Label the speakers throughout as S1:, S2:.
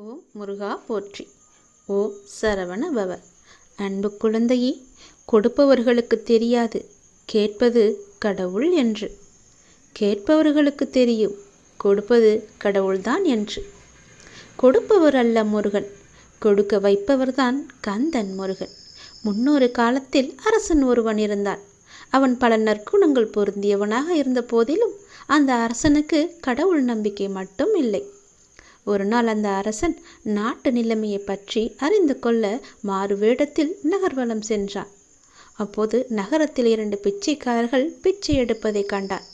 S1: ஓம் முருகா போற்றி. ஓ சரவண பவ அன்பு குழந்தையே கொடுப்பவர்களுக்கு தெரியாது. கேட்பது கடவுள் என்று. கேட்பவர்களுக்கு தெரியும். கொடுப்பது கடவுள்தான் என்று. கொடுப்பவர் அல்ல முருகன். கொடுக்க வைப்பவர்தான் கந்தன் முருகன். முன்னொரு காலத்தில் அரசன் ஒருவன் இருந்தான். அவன் பல நற்குணங்கள் பொருந்தியவனாக இருந்த போதிலும் அந்த அரசனுக்கு கடவுள் நம்பிக்கை மட்டும் இல்லை. ஒரு நாள் அந்த அரசன் நாட்டு நிலைமையை பற்றி அறிந்து கொள்ள மாறு வேடத்தில் நகர்வலம் சென்றான். அப்போது நகரத்தில் இரண்டு பிச்சைக்காரர்கள் பிச்சை எடுப்பதை கண்டான்.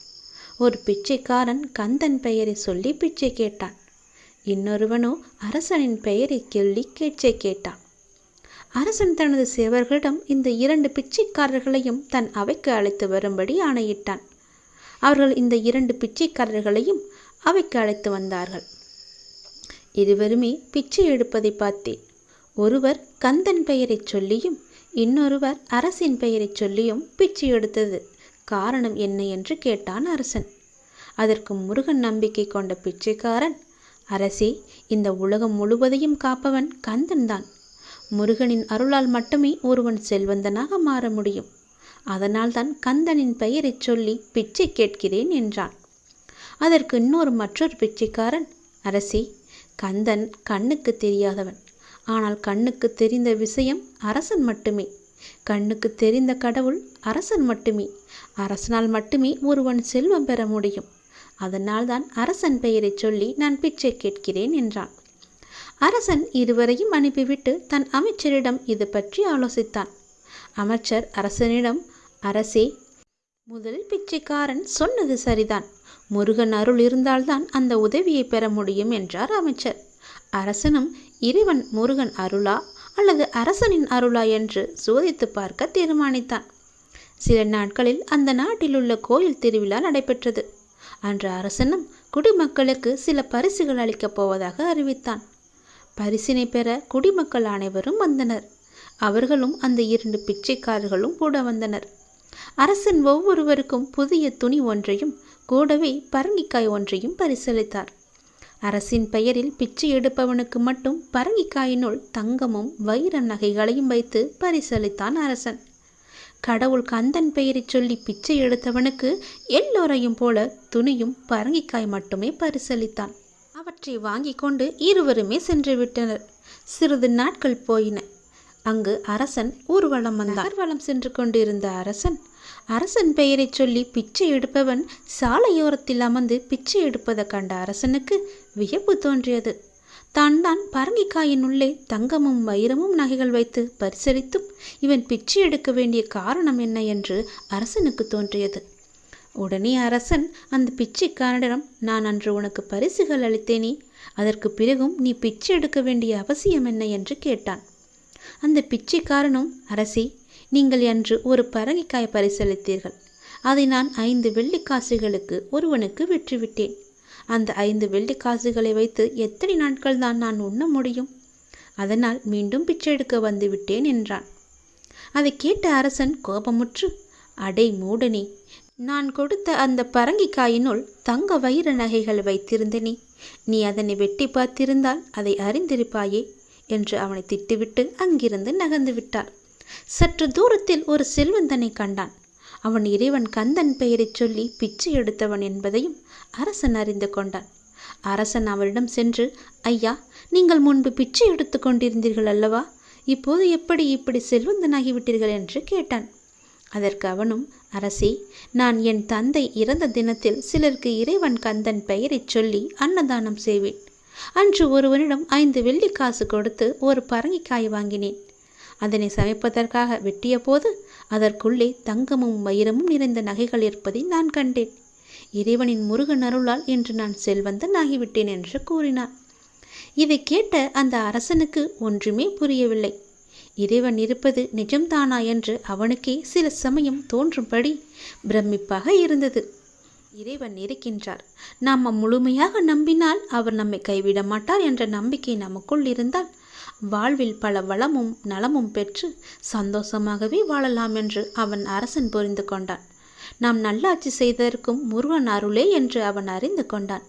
S1: ஒரு பிச்சைக்காரன் கந்தன் பெயரை சொல்லி பிச்சை கேட்டான். இன்னொருவனோ அரசனின் பெயரை சொல்லி கேச்சை கேட்டான். அரசன் தனது சேவர்களிடம் இந்த இரண்டு பிச்சைக்காரர்களையும் தன் அவைக்கு அழைத்து வரும்படி ஆணையிட்டான். அவர்கள் இந்த இரண்டு பிச்சைக்காரர்களையும் அவைக்கு அழைத்து வந்தார்கள். இருவருமே பிச்சை எடுப்பதை பார்த்தேன். ஒருவர் கந்தன் பெயரைச் சொல்லியும் இன்னொருவர் அரசின் பெயரைச் சொல்லியும் பிச்சை எடுத்தது. காரணம் என்ன என்று கேட்டான் அரசன். அதற்கு முருகன் நம்பிக்கை கொண்ட பிச்சைக்காரன் அரசே இந்த உலகம் முழுவதையும் காப்பவன் கந்தன்தான் முருகனின் அருளால் மட்டுமே ஒருவன் செல்வந்தனாக மாற முடியும். அதனால்தான் கந்தனின் பெயரைச் சொல்லி பிச்சை கேட்கிறேன் என்றான். அதற்கு இன்னொரு மற்றொரு பிச்சைக்காரன் அரசி கந்தன் கண்ணுக்கு தெரியாதவன். ஆனால் கண்ணுக்கு தெரிந்த விஷயம் அரசன் மட்டுமே. கண்ணுக்கு தெரிந்த கடவுள் அரசன் மட்டுமே. அரசனால் மட்டுமே ஒருவன் செல்வம் பெற முடியும். அதனால்தான் அரசன் பெயரை சொல்லி நான் பிச்சை கேட்கிறேன் என்றான். அரசன் இருவரையும் அனுப்பிவிட்டு தன் அமைச்சரிடம் இது பற்றி ஆலோசித்தான். அமைச்சர் அரசனிடம் அரசே முதல் பிச்சைக்காரன் சொன்னது சரிதான். முருகன் அருள் இருந்தால்தான் அந்த உதவியை பெற முடியும் என்றார் அமைச்சர். அரசனும் இறைவன் முருகன் அருளா? அல்லது அரசனின் அருளா? என்று சோதித்து பார்க்க தீர்மானித்தான். சில நாட்களில் அந்த நாட்டில் உள்ள கோயில் திருவிழா நடைபெற்றது. அன்று அரசனும் குடிமக்களுக்கு சில பரிசுகள் அளிக்கப் போவதாக அறிவித்தான். பரிசினை பெற குடிமக்கள் அனைவரும் வந்தனர். அவர்களும் அந்த இரண்டு பிச்சைக்காரர்களும் கூட வந்தனர். அரசன் ஒவ்வொருவருக்கும் புதிய துணி ஒன்றையும் கூடவே பரங்கிக்காய் ஒன்றையும் பரிசளித்தார். அரசின் பெயரில் பிச்சை எடுப்பவனுக்கு மட்டும் பரங்கிக்காயினுள் தங்கமும் வைர நகைகளையும் வைத்து பரிசளித்தான் அரசன். கடவுள் கந்தன் பெயரைச் சொல்லி பிச்சை எடுத்தவனுக்கு எல்லோரையும் போல துணியும் பரங்கிக்காய் மட்டுமே பரிசளித்தான். அவற்றை வாங்கி கொண்டு இருவருமே சென்று விட்டனர். சிறிது நாட்கள் போயின. அங்கு அரசன் ஊர்வலம் வந்தான். ஊர்வலம் சென்று கொண்டிருந்த அரசன் அரசன் பெயரைச் சொல்லி பிச்சை எடுப்பவன் சாலையோரத்தில் அமர்ந்து பிச்சை எடுப்பதை கண்ட அரசனுக்கு வியப்பு தோன்றியது. தான் தான் பரங்கிக்காயின் உள்ளே தங்கமும் வைரமும் நகைகள் வைத்து பரிசரித்தும் இவன் பிச்சை எடுக்க வேண்டிய காரணம் என்ன என்று அரசனுக்கு தோன்றியது. உடனே அரசன் அந்த பிச்சைக்காரனிடம் நான் அன்று உனக்கு பரிசுகள் அளித்தேனே அதற்கு பிறகும் நீ பிச்சை எடுக்க வேண்டிய அவசியம் என்ன? என்று கேட்டான். அந்த பிச்சைக்காரனும் அரசி நீங்கள் அன்று ஒரு பரங்கிக்காய் பரிசளித்தீர்கள். அதை நான் ஐந்து வெள்ளிக்காசுகளுக்கு ஒருவனுக்கு விற்றுவிட்டேன். அந்த ஐந்து வெள்ளிக்காசுகளை வைத்து எத்தனை நாட்கள் தான் நான் உண்ண முடியும்? அதனால் மீண்டும் பிச்சை எடுக்க வந்துவிட்டேன் என்றான். அதை கேட்ட அரசன் கோபமுற்று அடை மூடனே நான் கொடுத்த அந்த பரங்கிக்காயினுள் தங்க வைர நகைகள் வைத்திருந்தனே நீ. அதனை வெட்டி பார்த்திருந்தால் அதை அறிந்திருப்பாயே என்று அவனை திட்டுவிட்டு அங்கிருந்து நகர்ந்து விட்டார் சற்று தூரத்தில் ஒரு செல்வந்தனை கண்டான். அவன் இறைவன் கந்தன் பெயரைச் சொல்லி பிச்சை எடுத்தவன் என்பதையும் அரசன் அறிந்து கொண்டான். அரசன் அவரிடம் சென்று ஐயா நீங்கள் முன்பு பிச்சை எடுத்து கொண்டிருந்தீர்கள் அல்லவா? இப்போது எப்படி இப்படி செல்வந்தனாகிவிட்டீர்கள்? என்று கேட்டான். அதற்கு அவனும் அரசே நான் என் தந்தை இறந்த தினத்தில் சிலருக்கு இறைவன் கந்தன் பெயரைச் சொல்லி அன்னதானம் செய்வேன். அன்று ஒருவனிடம் ஐந்து வெள்ளி காசு கொடுத்து ஒரு பரங்கிக்காய் வாங்கினேன். அதனை சமைப்பதற்காக வெட்டிய போது அதற்குள்ளே தங்கமும் வைரமும் நிறைந்த நகைகள் இருப்பதை நான் கண்டேன். இறைவனின் முருகன் அருளால் என்று நான் செல்வந்தன் ஆகிவிட்டேன் என்று கூறினார். இதை கேட்ட அந்த அரசனுக்கு ஒன்றுமே புரியவில்லை. இறைவன் இருப்பது நிஜம்தானா என்று அவனுக்கே சில சமயம் தோன்றும்படி பிரமிப்பாக இருந்தது. இறைவன் இருக்கின்றார். நாம் முழுமையாக நம்பினால் அவர் நம்மை கைவிட மாட்டார் என்ற நம்பிக்கை நமக்குள் இருந்தால் வாழ்வில் பல வளமும் நலமும் பெற்று சந்தோஷமாகவே வாழலாம் என்று அவன் அரசன் புரிந்து கொண்டான். நாம் நல்லாட்சி செய்ததற்கும் முருகன் அருளே என்று அவன் அறிந்து கொண்டான்.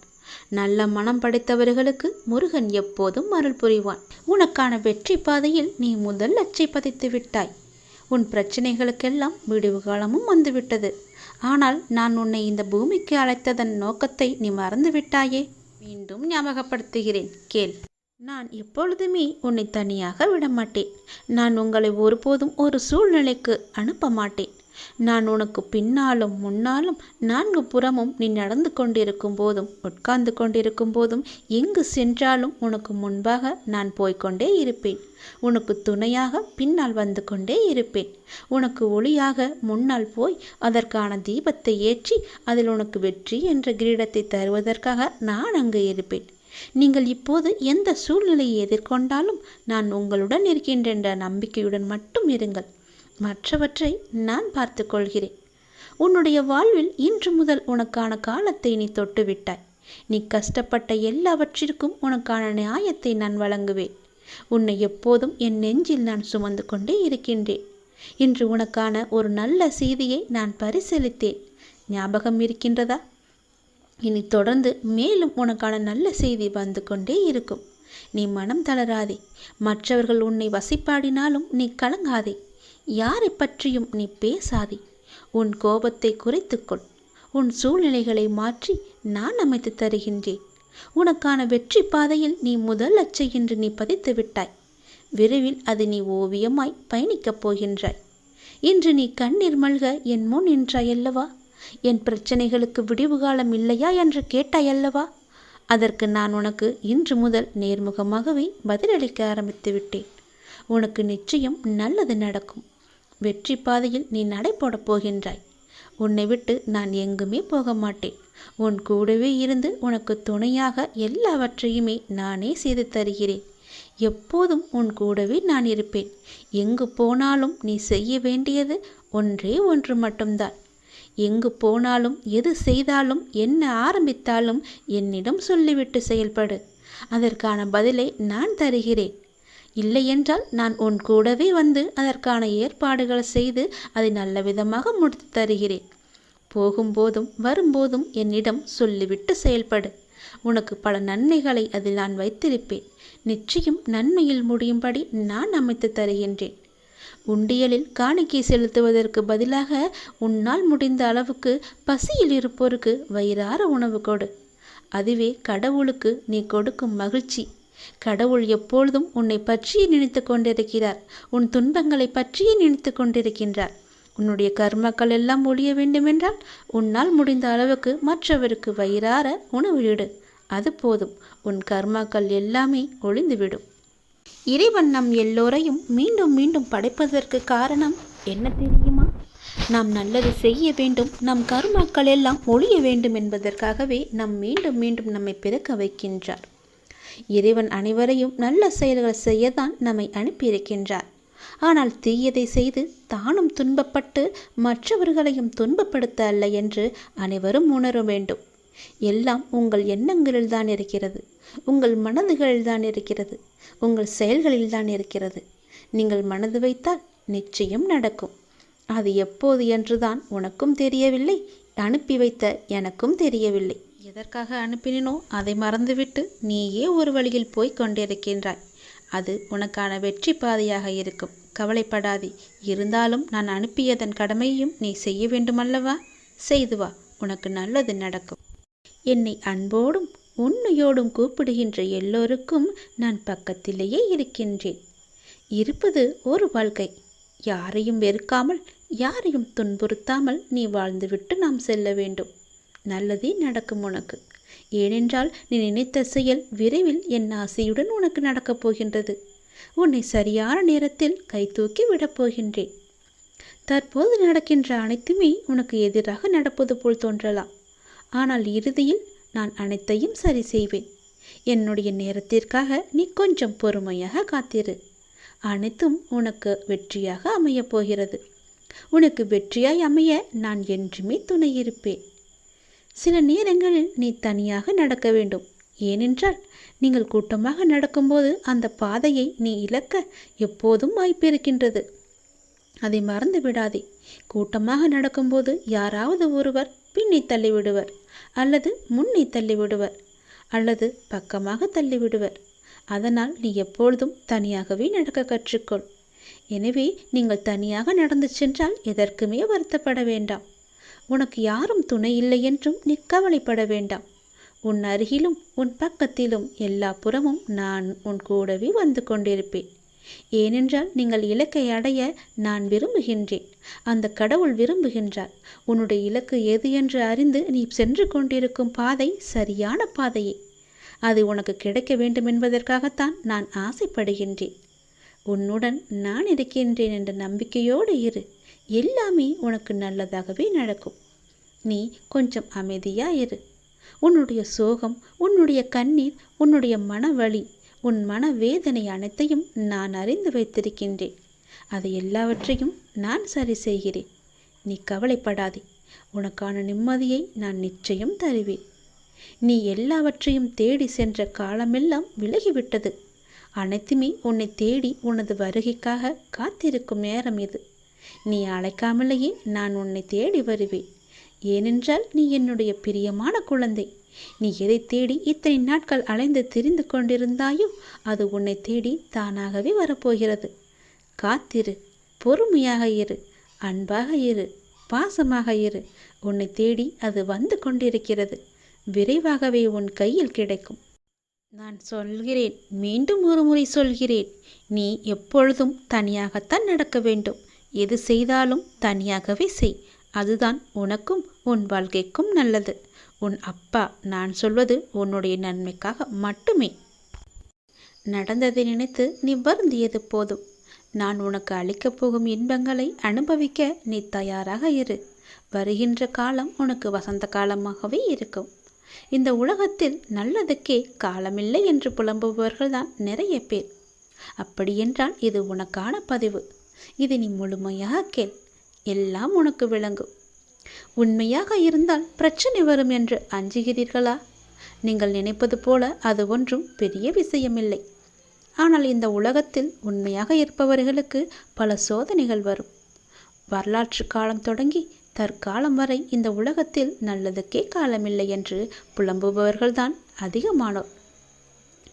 S1: நல்ல மனம் படைத்தவர்களுக்கு முருகன் எப்போதும் அருள் புரிவான். உனக்கான வெற்றி பாதையில் நீ முதல் அச்சை பதித்து விட்டாய். உன் பிரச்சனைகளுக்கெல்லாம் விடிவு காலமும் வந்துவிட்டது. ஆனால் நான் உன்னை இந்த பூமிக்கு அழைத்ததன் நோக்கத்தை நீ மறந்து விட்டாயே. மீண்டும் ஞாபகப்படுத்துகிறேன். கேள். நான் எப்பொழுதுமே உன்னை தனியாக விடமாட்டேன். நான் உங்களை ஒருபோதும் ஒரு சூழ்நிலைக்கு அனுப்ப மாட்டேன் நான் உனக்கு பின்னாலும் முன்னாலும் நான்கு புறமும் நீ நடந்து கொண்டிருக்கும் போதும் உட்கார்ந்து கொண்டிருக்கும் போதும் எங்கு சென்றாலும் உனக்கு முன்பாக நான் போய்க்கொண்டே இருப்பேன். உனக்கு துணையாக பின்னால் வந்து கொண்டே இருப்பேன். உனக்கு ஒளியாக முன்னால் போய் அதற்கான தீபத்தை ஏற்றி அதில் உனக்கு வெற்றி என்ற கிரீடத்தை தருவதற்காக நான் அங்கு இருப்பேன். நீங்கள் இப்போது எந்த சூழ்நிலையை எதிர்கொண்டாலும் நான் உங்களுடன் இருக்கின்றென்ற நம்பிக்கையுடன் மட்டும் இருங்கள். மற்றவற்றை நான் பார்த்து கொள்கிறேன். உன்னுடைய வாழ்வில் இன்று முதல் உனக்கான காலத்தை நீ தொட்டுவிட்டாய். நீ கஷ்டப்பட்ட எல்லாவற்றிற்கும் உனக்கான நியாயத்தை நான் வழங்குவேன். உன்னை எப்போதும் என் நெஞ்சில் நான் சுமந்து கொண்டே இருக்கின்றேன். இன்று உனக்கான ஒரு நல்ல செய்தியை நான் பரிசீலித்தேன். ஞாபகம் இருக்கின்றதா? இனி தொடர்ந்து மேலும் உனக்கான நல்ல செய்தி வந்து கொண்டே இருக்கும். நீ மனம் தளராதே. மற்றவர்கள் உன்னை வசிப்பாடினாலும் நீ கலங்காதே. யாரை பற்றியும் நீ பேசாதே. உன் கோபத்தை குறைத்துக்கொள் உன் சூழ்நிலைகளை மாற்றி நான் அமைத்து தருகின்றேன். உனக்கான வெற்றி பாதையில் நீ முதல் அச்சை என்று நீ பதித்து விட்டாய். விரைவில் அது நீ ஓவியமாய் பயணிக்கப் போகின்றாய். இன்று நீ கண்ணீர் மல்க என் முன் நின்றாயல்லவா என் பிரச்சனைகளுக்கு விடிவு காலம் இல்லையா என்று கேட்டாயல்லவா அதற்கு நான் உனக்கு இன்று முதல் நேர்முகமாகவே பதிலளிக்க ஆரம்பித்து விட்டேன். உனக்கு நிச்சயம் நல்லது நடக்கும். வெற்றி பாதையில் நீ நடை போடப் போகின்றாய். உன்னை விட்டு நான் எங்குமே போக மாட்டேன். உன் கூடவே இருந்து உனக்கு துணையாக எல்லாவற்றையுமே நானே செய்து தருகிறேன். எப்போதும் உன் கூடவே நான் இருப்பேன். எங்கு போனாலும் நீ செய்ய வேண்டியது ஒன்றே ஒன்று மட்டும்தான். எங்கு போனாலும் எது செய்தாலும் என்ன ஆரம்பித்தாலும் என்னிடம் சொல்லிவிட்டு செயல்படு. அதற்கான பதிலை நான் தருகிறேன். இல்லையென்றால் நான் உன் கூடவே வந்து அதற்கான ஏற்பாடுகள் செய்து அதை நல்ல விதமாக முடித்து தருகிறேன். போகும்போதும் வரும்போதும் என்னிடம் சொல்லிவிட்டு செயல்படு. உனக்கு பல நன்மைகளை அதில் நான் வைத்திருப்பேன். நிச்சயம் நன்மையில் முடியும்படி நான் அமைத்து தருகின்றேன். உண்டியலில் காணிக்கை செலுத்துவதற்கு பதிலாக உன்னால் முடிந்த அளவுக்கு பசியில் இருப்போருக்கு வயிறார உணவு கொடு. அதுவே கடவுளுக்கு நீ கொடுக்கும் மகிழ்ச்சி. கடவுள் எப்பொழுதும் உன்னை பற்றியே நினைத்து கொண்டிருக்கிறார். உன் துன்பங்களை பற்றியே நினைத்து கொண்டிருக்கின்றார். உன்னுடைய கர்மக்கள் எல்லாம் ஒழிய வேண்டுமென்றால் உன்னால் முடிந்த அளவுக்கு மற்றவருக்கு வயிறார உணவு அது போதும். உன் கர்மாக்கள் எல்லாமே ஒளிந்துவிடும் இறைவன் நம் எல்லோரையும் மீண்டும் மீண்டும் படைப்பதற்கு காரணம் என்ன தெரியுமா? நாம் நல்லது செய்ய வேண்டும் நம் கருமாக்கள் எல்லாம் ஒழிய வேண்டும் என்பதற்காகவே நம் மீண்டும் மீண்டும் நம்மை பிறக்க வைக்கின்றார். இறைவன் அனைவரையும் நல்ல செயல்களை செய்யத்தான் நம்மை அனுப்பியிருக்கின்றார். ஆனால் தீயதை செய்து தானும் துன்பப்பட்டு மற்றவர்களையும் துன்பப்படுத்த அல்ல என்று அனைவரும் உணர வேண்டும். எல்லாம் உங்கள் எண்ணங்களில் தான் இருக்கிறது. உங்கள் மனதுகளில் தான் இருக்கிறது. உங்கள் செயல்களில் தான் இருக்கிறது. நீங்கள் மனது வைத்தால் நிச்சயம் நடக்கும். அது எப்போது என்றுதான் உனக்கும் தெரியவில்லை அனுப்பி வைத்த எனக்கும் தெரியவில்லை. எதற்காக அனுப்பினோ அதை மறந்துவிட்டு நீயே ஒரு வழியில் போய் கொண்டிருக்கின்றாய். அது உனக்கான வெற்றி பாதையாக இருக்கும். கவலைப்படாதே. இருந்தாலும் நான் அனுப்பியதன் கடமையும் நீ செய்ய வேண்டுமல்லவா? செய்து வா. உனக்கு நல்லது நடக்கும். என்னை அன்போடும் உண்மையோடும் கூப்பிடுகின்ற எல்லோருக்கும் நான் பக்கத்திலேயே இருக்கின்றேன். இருப்பது ஒரு வாழ்க்கை. யாரையும் வெறுக்காமல் யாரையும் துன்புறுத்தாமல் நீ வாழ்ந்துவிட்டு நாம் செல்ல வேண்டும். நல்லதே நடக்கும் உனக்கு. ஏனென்றால் நீ நினைத்த செயல் விரைவில் என் ஆசையுடன் உனக்கு நடக்கப் போகின்றது. உன்னை சரியான நேரத்தில் கை தூக்கி விடப் போகின்றேன். தற்போது நடக்கின்ற அனைத்துமே உனக்கு எதிராக நடப்பது போல் தோன்றலாம். ஆனால் இறுதியில் நான் அனைத்தையும் சரி செய்வேன். என்னுடைய நேரத்திற்காக நீ கொஞ்சம் பொறுமையாக காத்திரு. அனைத்தும் உனக்கு வெற்றியாக அமையப் போகிறது. உனக்கு வெற்றியாய் அமைய நான் என்றுமே துணை இருப்பேன். சில நேரங்களில் நீ தனியாக நடக்க வேண்டும். ஏனென்றால் நீங்கள் கூட்டமாக நடக்கும்போது அந்த பாதையை நீ இழக்க எப்போதும் வாய்ப்பிருக்கின்றது அதை மறந்து விடாதே. கூட்டமாக நடக்கும்போது யாராவது ஒருவர் பின்னி தள்ளிவிடுவர். அல்லது முன்னே தள்ளிவிடுவர் அல்லது பக்கமாக தள்ளிவிடுவர். அதனால் நீ எப்பொழுதும் தனியாகவே நடக்க கற்றுக்கொள். எனவே நீங்கள் தனியாக நடந்து சென்றால் எதற்குமே வருத்தப்பட வேண்டாம். உனக்கு யாரும் துணை இல்லை என்றும் நீ கவலைப்பட வேண்டாம். உன் அருகிலும் உன் பக்கத்திலும் எல்லா புறமும் நான் உன் கூடவே வந்து கொண்டிருப்பேன். ஏனென்றால் நீங்கள் இலக்கை அடைய நான் விரும்புகின்றேன். அந்த கடவுள் விரும்புகின்றார். உன்னுடைய இலக்கு எது என்று அறிந்து நீ சென்று கொண்டிருக்கும் பாதை சரியான பாதையே. அது உனக்கு கிடைக்க வேண்டும் என்பதற்காகத்தான் நான் ஆசைப்படுகின்றேன். உன்னுடன் நான் இருக்கின்றேன் என்ற நம்பிக்கையோடு இரு. எல்லாமே உனக்கு நல்லதாகவே நடக்கும். நீ கொஞ்சம் அமைதியாக இரு. உன்னுடைய சோகம் உன்னுடைய கண்ணீர் உன்னுடைய மனவழி உன் மன வேதனை அனைத்தையும் நான் அறிந்து வைத்திருக்கின்றேன். அதை எல்லாவற்றையும் நான் சரி செய்கிறேன். நீ கவலைப்படாதே. உனக்கான நிம்மதியை நான் நிச்சயம் தருவேன். நீ எல்லாவற்றையும் தேடி சென்ற காலமெல்லாம் விலகிவிட்டது. அனைத்துமே உன்னை தேடி உனது வருகைக்காக காத்திருக்கும் நேரம் இது. நீ அழைக்காமலேயே நான் உன்னை தேடி வருவேன். ஏனென்றால் நீ என்னுடைய பிரியமான குழந்தை. நீ எதை தேடி இத்தனை நாட்கள் அலைந்து திரிந்து கொண்டிருந்தாயோ அது உன்னை தேடி தானாகவே வரப்போகிறது. காத்திரு பொறுமையாக இரு அன்பாக இரு பாசமாக இரு. உன்னை தேடி அது வந்து கொண்டிருக்கிறது. விரைவாகவே உன் கையில் கிடைக்கும். நான் சொல்கிறேன் மீண்டும் ஒரு முறை சொல்கிறேன். நீ எப்பொழுதும் தனியாகத்தான் நடக்க வேண்டும். எது செய்தாலும் தனியாகவே செய். அதுதான் உனக்கும் உன் வாழ்க்கைக்கும் நல்லது. உன் அப்பா நான் சொல்வது உன்னுடைய நன்மைக்காக மட்டுமே. நடந்ததை நினைத்து நீ வருந்தியது போதும். நான் உனக்கு அளிக்கப் போகும் இன்பங்களை அனுபவிக்க நீ தயாராக இரு. வருகின்ற காலம் உனக்கு வசந்த காலமாகவே இருக்கும். இந்த உலகத்தில் நல்லதுக்கே காலமில்லை என்று புலம்புபவர்கள்தான் நிறைய பேர். அப்படியென்றால் இது உனக்கான பதிவு. இது நீ முழுமையாக கேள். எல்லாம் உனக்கு விளங்கும். உண்மையாக இருந்தால் பிரச்சனை வரும் என்று அஞ்சுகிறீர்களா? நீங்கள் நினைப்பது போல அது ஒன்றும் பெரிய விஷயமில்லை. ஆனால் இந்த உலகத்தில் உண்மையாக இருப்பவர்களுக்கு பல சோதனைகள் வரும். வரலாற்று காலம் தொடங்கி தற்காலம் வரை இந்த உலகத்தில் நல்லதுக்கே காலமில்லை என்று புலம்புபவர்கள்தான் அதிகமானோர்.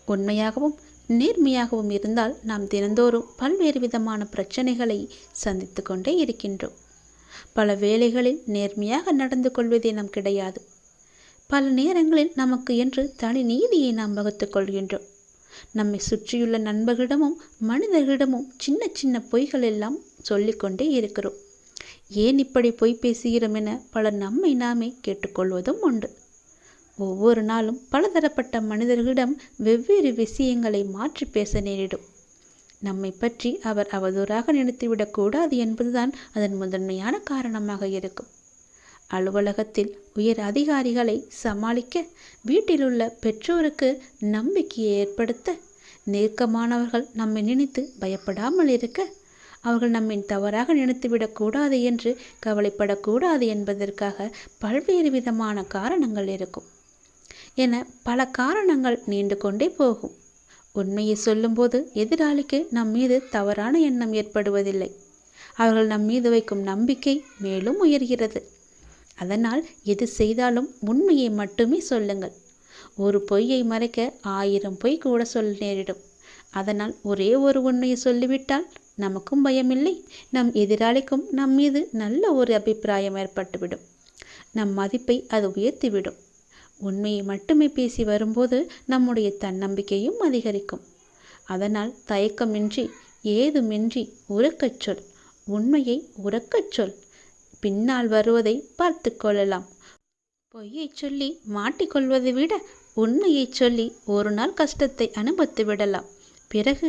S1: உண்மையாகவும் நேர்மையாகவும் இருந்தால் நாம் தினந்தோறும் பல்வேறு விதமான பிரச்சனைகளை சந்தித்து கொண்டே இருக்கின்றோம். பல வேலைகளில் நேர்மையாக நடந்து கொள்வதே நம் கிடையாது. பல நேரங்களில் நமக்கு என்று தனி நீதியை நாம் வகுத்துக் கொள்கின்றோம். நம்மை சுற்றியுள்ள நண்பர்களிடமும் மனிதர்களிடமும் சின்ன சின்ன பொய்கள் எல்லாம் சொல்லிக்கொண்டே இருக்கிறோம். ஏன் இப்படி பொய் பேசுகிறோம் என பலர் நம்மை நாமே கேட்டுக்கொள்வதும் உண்டு. ஒவ்வொரு நாளும் பலதரப்பட்ட மனிதர்களிடம் வெவ்வேறு விஷயங்களை மாற்றி பேச நேரிடும். நம்மை பற்றி அவர் அவதூறாக நினைத்துவிடக்கூடாது என்பதுதான் அதன் முதன்மையான காரணமாக இருக்கும். அலுவலகத்தில் உயர் அதிகாரிகளை சமாளிக்க வீட்டிலுள்ள பெற்றோருக்கு நம்பிக்கையை ஏற்படுத்த நெருக்கமானவர்கள் நம்மை நினைத்து பயப்படாமல் இருக்க அவர்கள் நம்மை தவறாக நினைத்துவிடக்கூடாது என்று கவலைப்படக்கூடாது என்பதற்காக பல்வேறு விதமான காரணங்கள் இருக்கும். என பல காரணங்கள் நீண்டு கொண்டே போகும். உண்மையை சொல்லும்போது எதிராளிக்கு நம் மீது தவறான எண்ணம் ஏற்படுவதில்லை. அவர்கள் நம் மீது வைக்கும் நம்பிக்கை மேலும் உயர்கிறது. அதனால் எது செய்தாலும் உண்மையை மட்டுமே சொல்லுங்கள். ஒரு பொய்யை மறைக்க ஆயிரம் பொய் கூட சொல்ல நேரிடும். அதனால் ஒரே ஒரு உண்மையை சொல்லிவிட்டால் நமக்கும் பயமில்லை. நம் எதிராளிக்கும் நம் மீது நல்ல ஒரு அபிப்பிராயம் ஏற்பட்டுவிடும். நம் மதிப்பை அது உயர்த்திவிடும். உண்மையை மட்டுமே பேசி வரும்போது நம்முடைய தன்னம்பிக்கையும் அதிகரிக்கும். அதனால் தயக்கமின்றி ஏதுமின்றி உறக்கச் சொல். உண்மையை உறக்கச் சொல். பின்னால் வருவதை பார்த்து கொள்ளலாம். பொய்யை சொல்லி மாட்டிக்கொள்வதை விட உண்மையை சொல்லி ஒரு நாள் கஷ்டத்தை அனுபவித்து விடலாம். பிறகு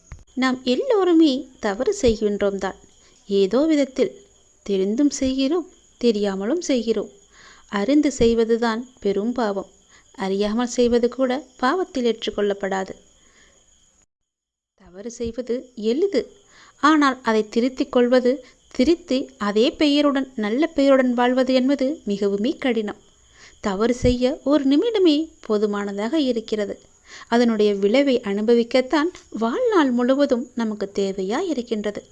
S1: நாம் எல்லோருமே தவறு செய்கின்றோம் தான் ஏதோ விதத்தில் தெரிந்தும் செய்கிறோம் தெரியாமலும் செய்கிறோம். அறிந்து செய்வதுதான் பெரும் பாவம். அறியாமல் செய்வது கூட பாவத்தில் ஏற்றுக்கொள்ளப்படாது. தவறு செய்வது எளிது. ஆனால் அதை திருத்திக் கொள்வது திருத்தி அதே பெயருடன் நல்ல பெயருடன் வாழ்வது என்பது மிகவுமே கடினம். தவறு செய்ய ஒரு நிமிடமே போதுமானதாக இருக்கிறது. அதனுடைய விளைவை அனுபவிக்கத்தான் வாழ்நாள் முழுவதும் நமக்கு தேவையா இருக்கின்றது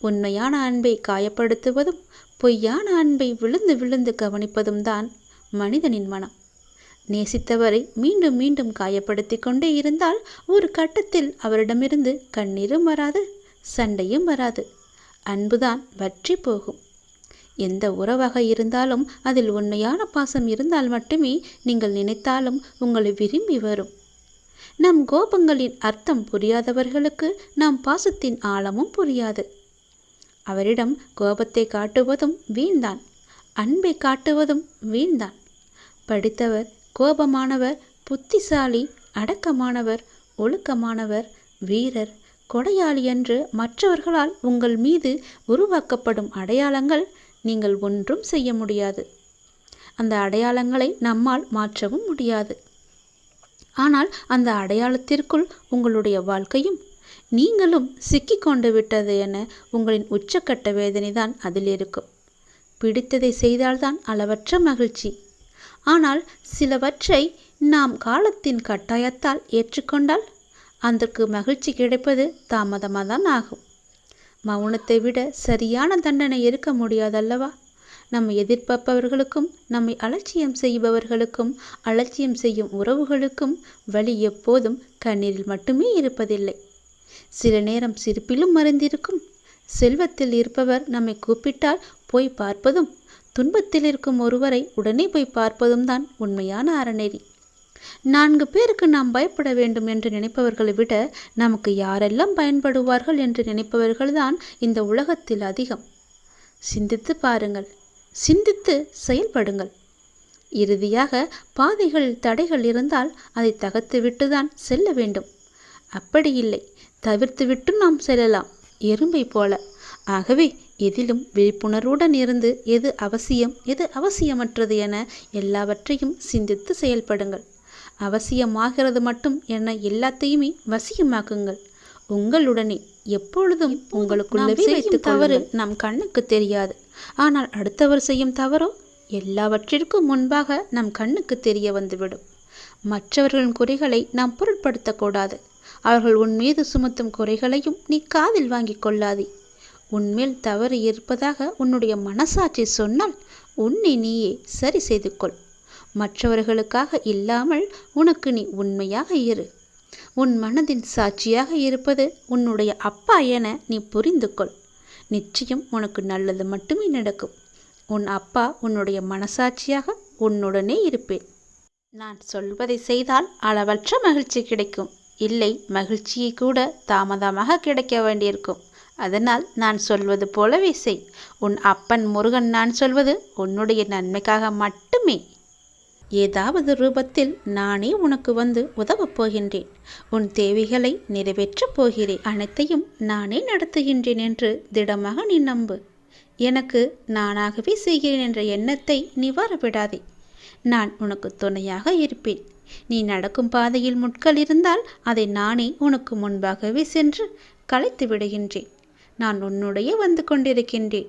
S1: உண்மையான அன்பை காயப்படுத்துவதும் பொய்யான அன்பை விழுந்து விழுந்து கவனிப்பதும் தான் மனிதனின் மனம். நேசித்தவரை மீண்டும் மீண்டும் காயப்படுத்தி கொண்டே இருந்தால் ஒரு கட்டத்தில் அவரிடமிருந்து கண்ணீரும் வராது சண்டையும் வராது. அன்புதான் வற்றி போகும். எந்த உறவாக இருந்தாலும் அதில் உண்மையான பாசம் இருந்தால் மட்டுமே நீங்கள் நினைத்தாலும் உங்களை விரும்பி வரும். நம் கோபங்களின் அர்த்தம் புரியாதவர்களுக்கு நம் பாசத்தின் ஆழமும் புரியாது. அவரிடம் கோபத்தை காட்டுவதும் வீண்தான் அன்பை காட்டுவதும் வீண்தான். படித்தவர் கோபமானவர் புத்திசாலி அடக்கமானவர் ஒழுக்கமானவர் வீரர் கொடையாளி என்று மற்றவர்களால் உங்கள் மீது உருவாக்கப்படும் அடையாளங்கள் நீங்கள் ஒன்றும் செய்ய முடியாது. அந்த அடையாளங்களை நம்மால் மாற்றவும் முடியாது. ஆனால் அந்த அடையாளத்திற்குள் உங்களுடைய வாழ்க்கையும் நீங்களும் சிக்கிக்கொண்டு விட்டது என உங்களின் உச்சக்கட்ட வேதனை தான் அதில் இருக்கும். பிடித்ததை செய்தால்தான் அளவற்ற மகிழ்ச்சி. ஆனால் சிலவற்றை நாம் காலத்தின் கட்டாயத்தால் ஏற்றுக்கொண்டால் அதற்கு மகிழ்ச்சி கிடைப்பது தாமதமாக தான் ஆகும். மௌனத்தை விட சரியான தண்டனை இருக்க முடியாதல்லவா? நம்மை எதிர்பார்ப்பவர்களுக்கும் நம்மை அலட்சியம் செய்பவர்களுக்கும் அலட்சியம் செய்யும் உறவுகளுக்கும் வழி எப்போதும் கண்ணீரில் மட்டுமே இருப்பதில்லை. சில நேரம் சிரிப்பிலும் மறைந்திருக்கும். செல்வத்தில் இருப்பவர் நம்மை கூப்பிட்டால் போய் பார்ப்பதும் துன்பத்தில் இருக்கும் ஒருவரை உடனே போய் பார்ப்பதும் தான் உண்மையான அறநெறி. நான்கு பேருக்கு நாம் பயப்பட வேண்டும் என்று நினைப்பவர்களை விட நமக்கு யாரெல்லாம் பயன்படுவார்கள் என்று நினைப்பவர்கள்தான் இந்த உலகத்தில் அதிகம். சிந்தித்து பாருங்கள். சிந்தித்து செயல்படுங்கள். இறுதியாக பாதைகளில் தடைகள் இருந்தால் அதை தகர்த்துவிட்டு தான் செல்ல வேண்டும். அப்படி இல்லை தவிர்த்துவிட்டு நாம் செல்லலாம். எறும்பை போல. ஆகவே எதிலும் விழிப்புணர்வுடன் இருந்து எது அவசியம் எது அவசியமற்றது என எல்லாவற்றையும் சிந்தித்து செயல்படுங்கள். அவசியமாகிறது மட்டும் என எல்லாத்தையுமே வசியமாக்குங்கள். உங்களுடனே எப்பொழுதும் உங்களுக்குள்ளவே வைத்து தவறு நம் கண்ணுக்கு தெரியாது. ஆனால் அடுத்தவர் செய்யும் தவறோ? எல்லாவற்றிற்கும் முன்பாக நம் கண்ணுக்கு தெரிய வந்துவிடும். மற்றவர்களின் குறைகளை நாம் பொருட்படுத்தக்கூடாது. அவர்கள் உன் மீது சுமத்தும் குறைகளையும் நீ காதில் வாங்கிக் கொள்ளாதே. உன்மேல் தவறு இருப்பதாக உன்னுடைய மனசாட்சி சொன்னால் உன்னை நீயே சரி செய்து கொள் மற்றவர்களுக்காக இல்லாமல் உனக்கு நீ உண்மையாக இரு. உன் மனதின் சாட்சியாக இருப்பது உன்னுடைய அப்பா என நீ புரிந்து கொள் நிச்சயம் உனக்கு நல்லது மட்டுமே நடக்கும். உன் அப்பா உன்னுடைய மனசாட்சியாக உன்னுடனே இருப்பேன். நான் சொல்வதை செய்தால் அளவற்ற மகிழ்ச்சி கிடைக்கும். இல்லை மகிழ்ச்சியை கூட தாமதமாக கிடைக்க வேண்டியிருக்கும். அதனால் நான் சொல்வது போலவே செய். உன் அப்பன் முருகன் நான் சொல்வது உன்னுடைய நன்மைக்காக மட்டுமே. ஏதாவது ரூபத்தில் நானே உனக்கு வந்து உதவப் போகின்றேன். உன் தேவைகளை நிறைவேற்றப் போகிறேன் அனைத்தையும் நானே நடத்துகின்றேன் என்று திடமாக நீ நம்பு. எனக்கு நானாகவே செய்கிறேன் என்ற எண்ணத்தை நீ வரவிடாதே. நான் உனக்கு துணையாக இருப்பேன். நீ நடக்கும் பாதையில் முட்கள் இருந்தால் அதை நானே உனக்கு முன்பாகவே சென்று கலைத்து விடுகின்றேன். நான் உன்னுடைய வந்து கொண்டிருக்கின்றேன்.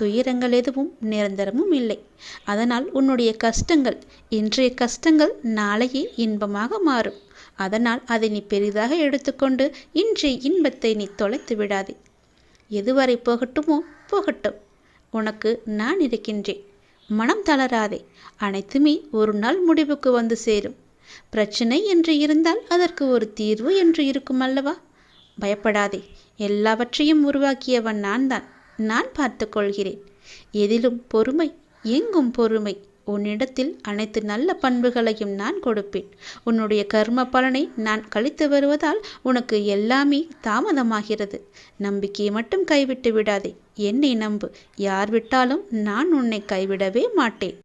S1: துயரங்கள் எதுவும் நிரந்தரமும் இல்லை. அதனால் உன்னுடைய கஷ்டங்கள் இன்றைய கஷ்டங்கள் நாளையே இன்பமாக மாறும். அதனால் அதை நீ பெரிதாக எடுத்துக்கொண்டு இன்றைய இன்பத்தை நீ தொலைத்து விடாதே. எதுவரை போகட்டுமோ போகட்டும். உனக்கு நான் இருக்கின்றேன். மனம் தளராதே. அனைத்துமே ஒரு நாள் முடிவுக்கு வந்து சேரும். பிரச்சனை என்று இருந்தால் அதற்கு ஒரு தீர்வு என்று இருக்கும் அல்லவா? பயப்படாதே. எல்லாவற்றையும் உருவாக்கியவன் நான் தான் நான் பார்த்து கொள்கிறேன். எதிலும் பொறுமை எங்கும் பொறுமை. உன்னிடத்தில் அனைத்து நல்ல பண்புகளையும் நான் கொடுப்பேன். உன்னுடைய கர்ம பலனை நான் கழித்து வருவதால் உனக்கு எல்லாமே தாமதமாகிறது. நம்பிக்கையை மட்டும் கைவிட்டு விடாதே. என்னை நம்பு. யார் விட்டாலும் நான் உன்னை கைவிடவே மாட்டேன்.